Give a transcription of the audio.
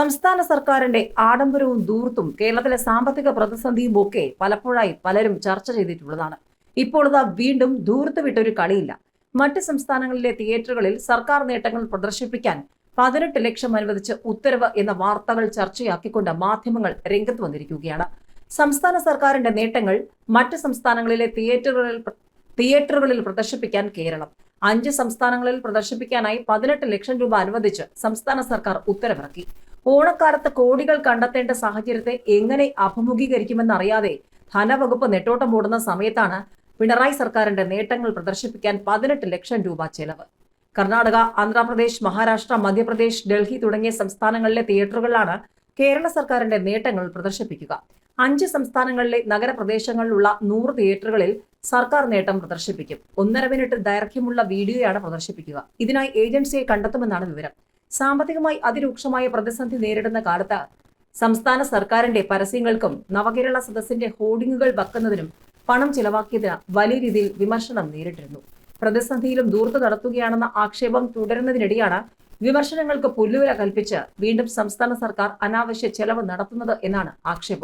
സംസ്ഥാന സർക്കാരിന്റെ ആഡംബരവും ദൂർത്തും കേരളത്തിലെ സാമ്പത്തിക പ്രതിസന്ധിയും ഒക്കെ പലപ്പോഴായി പലരും ചർച്ച ചെയ്തിട്ടുള്ളതാണ്. ഇപ്പോൾ ഇതാ വീണ്ടും ദൂരത്ത് വിട്ടൊരു കളിയില്ല. മറ്റ് സംസ്ഥാനങ്ങളിലെ തിയേറ്ററുകളിൽ സർക്കാർ നേട്ടങ്ങൾ പ്രദർശിപ്പിക്കാൻ പതിനെട്ട് ലക്ഷം അനുവദിച്ച് ഉത്തരവ് എന്ന വാർത്തകൾ ചർച്ചയാക്കിക്കൊണ്ട് മാധ്യമങ്ങൾ രംഗത്ത് വന്നിരിക്കുകയാണ്. സംസ്ഥാന സർക്കാരിന്റെ നേട്ടങ്ങൾ മറ്റ് സംസ്ഥാനങ്ങളിലെ തിയേറ്ററുകളിൽ തിയേറ്ററുകളിൽ പ്രദർശിപ്പിക്കാൻ കേരളം. അഞ്ച് സംസ്ഥാനങ്ങളിൽ പ്രദർശിപ്പിക്കാനായി പതിനെട്ട് ലക്ഷം രൂപ അനുവദിച്ച് സംസ്ഥാന സർക്കാർ ഉത്തരവിറക്കി. ഓണക്കാലത്ത് കോടികൾ കണ്ടെത്തേണ്ട സാഹചര്യത്തെ എങ്ങനെ അഭിമുഖീകരിക്കുമെന്നറിയാതെ ധനവകുപ്പ് നെട്ടോട്ടം ഓടുന്ന സമയത്താണ് പിണറായി സർക്കാരിന്റെ നേട്ടങ്ങൾ പ്രദർശിപ്പിക്കാൻ പതിനെട്ട് ലക്ഷം രൂപ ചെലവ്. കർണാടക ആന്ധ്രാപ്രദേശ് മഹാരാഷ്ട്ര മധ്യപ്രദേശ് ഡൽഹി തുടങ്ങിയ സംസ്ഥാനങ്ങളിലെ തിയേറ്ററുകളിലാണ് കേരള സർക്കാരിന്റെ നേട്ടങ്ങൾ പ്രദർശിപ്പിക്കുക. അഞ്ച് സംസ്ഥാനങ്ങളിലെ നഗരപ്രദേശങ്ങളിലുള്ള നൂറ് തിയേറ്ററുകളിൽ സർക്കാർ നേട്ടം പ്രദർശിപ്പിക്കും. ഒന്നര മിനിറ്റ് ദൈർഘ്യമുള്ള വീഡിയോയാണ് പ്രദർശിപ്പിക്കുക. ഇതിനായി ഏജൻസിയെ കണ്ടെത്തുമെന്നാണ് വിവരം. സാമ്പത്തികമായി അതിരൂക്ഷമായ പ്രതിസന്ധി നേരിടുന്ന കാലത്ത് സംസ്ഥാന സർക്കാരിന്റെ പരസ്യങ്ങൾക്കും നവകേരള സദസ്സിന്റെ ഹോർഡിങ്ങുകൾ വെക്കുന്നതിനും പണം ചിലവാക്കിയതിന് വലിയ രീതിയിൽ വിമർശനം നേരിട്ടിരുന്നു. പ്രതിസന്ധിയിലും ദൂർത്ത് നടത്തുകയാണെന്ന ആക്ഷേപം തുടരുന്നതിനിടെയാണ് വിമർശനങ്ങൾക്ക് പുല്ലുവില കൽപ്പിച്ച് വീണ്ടും സംസ്ഥാന സർക്കാർ അനാവശ്യ ചെലവ് നടത്തുന്നത് എന്നാണ് ആക്ഷേപം.